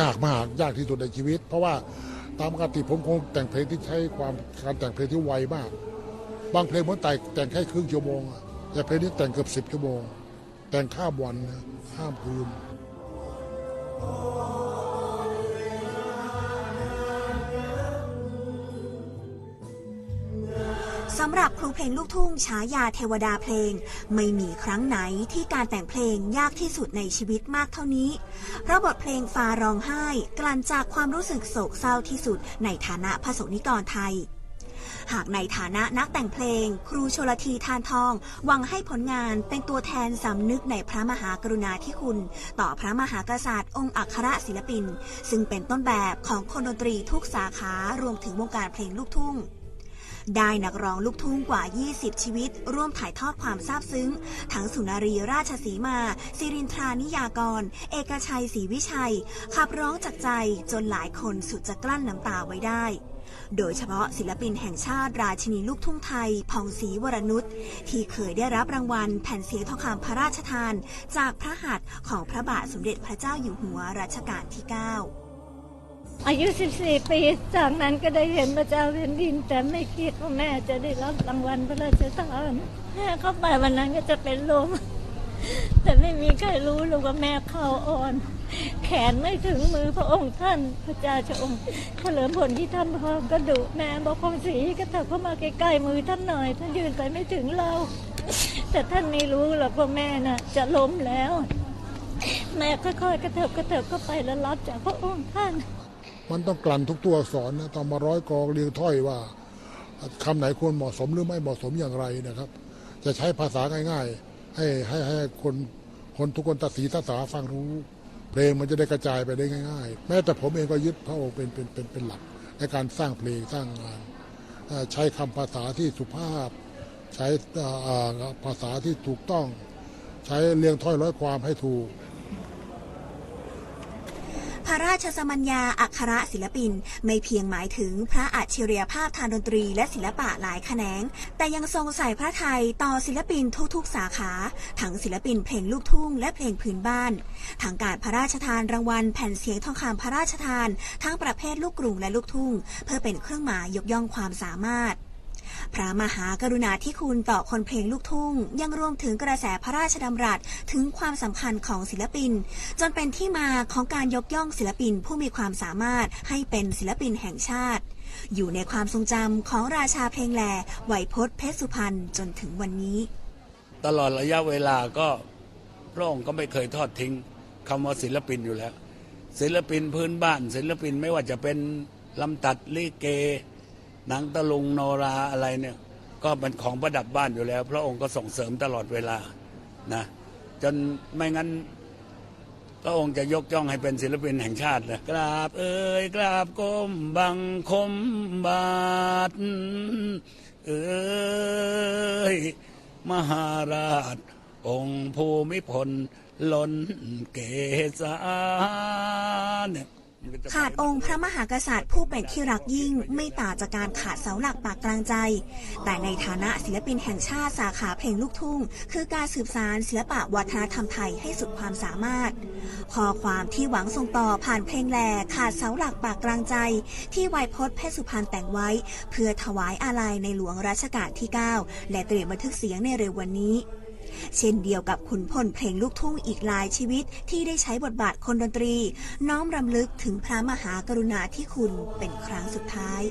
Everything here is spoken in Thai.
ยากมากยากที่สุดในชีวิต เพราะว่าตามปกติผมคงแต่งเพลงที่ใช้ความการแต่งเพลงที่ไวมาก บางเพลงผมแต่งแต่งแค่ครึ่งชั่วโมงอะแต่เพลงนี้แต่งเกือบสิบชั่วโมง แต่งข้ามวันข้ามคืนำหรับครูเพลงลูกทุ่งฉายาเทวดาเพลง ไม่มีครั้งไหนที่การแต่งเพลงยากที่สุดในชีวิตมากเท่านี้ เพราะบทเพลงฟาร้องไห้ กลั่นจากความรู้สึกโศกเศร้าที่สุดในฐานะพระสงฆ์นิกรไทย หากในฐานะนักแต่งเพลง ครูชลทีทานทองหวังให้ผลงานเป็นตัวแทนสำนึกในพระมหากรุณาธิคุณ ต่อพระมหากษัตริย์ องค์อัครศิลปิน ซึ่งเป็นต้นแบบของคนดนตรีทุกสาขารวมถึงวงการเพลงลูกทุ่ง ได้นักร้องลูกทุ่งกว่า 20 ชีวิต ร่วมถ่ายทอดความซาบซึ้ง ทั้งสุนารีราชสีมา สิรินทรานิยากร เอกชัยศรีวิชัย ขับร้องจากใจจนหลายคนสุดจะกลั้นน้ำตาไว้ได้โดยเฉพาะศิลปินแห่งชาติราชินีลูกทุ่งไทยผ่องศรีวรนุชที่เคยได้รับรางวัลแผ่นเสียงทองคำพระราชทาน จากพระหัตถ์ของพระบาทสมเด็จพระเจ้าอยู่หัวรัชกาลที่ 9 อายุ 14 ปี จากนั้นก็ได้เห็นพระเจ้าแผ่นดิน แต่ไม่คิดว่าแม่จะได้รับรางวัลพระราชทานแม่เข้าไปวันนั้นก็จะเป็นลมแต่ไม่มีใครรู้หรอกว่าแม่เข่าอ่อน แขนไม่ถึงมือพระองค์ท่านพระเจ้าชองค์เฉลิมผลที่ท่านพร้อมก็ดุแม่บอกพงศรีก็ถับเข้ามาใกล้ๆมือท่านหน่อย ท่านยืนไปไม่ถึงเรา แต่ท่านไม่รู้หรอกว่าแม่น่ะ จะล้มแล้ว แม่ค่อยๆกระเถิบกระเถิบเข้าไปแล้วรับจากพระองค์ท่าน มันต้องกลั่นทุกตัวอักษรนะต้องมาร้อยกองเรียงถ้อยว่าคำไหนควรเหมาะสมหรือไม่เหมาะสมอย่างไรนะครับ จะใช้ภาษาง่ายๆ ให้ให้ให้คนคนทุกคนตัดสีตัดสาฟังรู้ เพลงมันจะได้กระจายไปได้ง่าย ๆ แม้แต่ผมเองก็ยึดพระองค์เป็นเป็นเป็นเป็นหลัก ในการสร้างเพลงสร้างงาน ใช้คำภาษาที่สุภาพ ใช้ภาษาที่ถูกต้อง ใช้เรียงถ้อยร้อยความให้ถูก พระราชสมัญญาอักขระศิลปิน ไม่เพียงหมายถึงพระอัจฉริยภาพทางดนตรีและศิลปะหลายแขนง แต่ยังทรงใส่พระไทยต่อศิลปินทุกๆ สาขา ทั้งศิลปินเพลงลูกทุ่งและเพลงพื้นบ้านทั้งการพระราชทานรางวัลแผ่นเสียงทองคำพระราชทาน ทั้งประเภทลูกกรุงและลูกทุ่ง เพื่อเป็นเครื่องหมายยกย่องความสามารถ พระมหากรุณาธิคุณต่อคนเพลงลูกทุ่ง ยังรวมถึงกระแสพระราชดำรัสถึงความสำคัญของศิลปิน จนเป็นที่มาของการยกย่องศิลปินผู้มีความสามารถให้เป็นศิลปินแห่งชาติ อยู่ในความทรงจำของราชาเพลงแหล่ไหวพจน์เพชรสุพรรณจนถึงวันนี้ ตลอดระยะเวลาก็พระองค์ก็ไม่เคยทอดทิ้งคำว่าศิลปินอยู่แล้ว ศิลปินพื้นบ้าน ศิลปินไม่ว่าจะเป็นลำตัดลิเก หนังตะลุงโนราอะไรเนี่ยก็เป็นของประดับบ้านอยู่แล้ว พระองค์ก็ส่งเสริมตลอดเวลานะจนไม่งั้นพระองค์จะยกย่องให้เป็นศิลปินแห่งชาติเลยกราบเอ่ยกราบก้มบังคมบาทเอ่ยมหาราช องค์ภูมิพลล้นเกษาเนี่ย ขาดองค์พระมหากษัตริย์ผู้เป็นที่รักยิ่งไม่ต่างจากการขาดเสาหลักปากกลางใจ แต่ในฐานะศิลปินแห่งชาติสาขาเพลงลูกทุ่ง คือการสืบสารศิลปะวัฒนธรรมไทยให้สุดความสามารถข้อความที่หวังส่งต่อผ่านเพลงแหล่ขาดเสาหลักปากกลางใจ ที่ไวยพจน์เพชรสุพรรณแต่งไว้ เพื่อถวายอาลัยในหลวงรัชกาลที่ 9 และเตรียมบันทึกเสียงในเร็ววันนี้ เช่นเดียวกับขุนพลเพลงลูกทุ่งอีกหลายชีวิตที่ได้ใช้บทบาทคนดนตรี น้อมรำลึกถึงพระมหากรุณาธิคุณเป็นครั้งสุดท้าย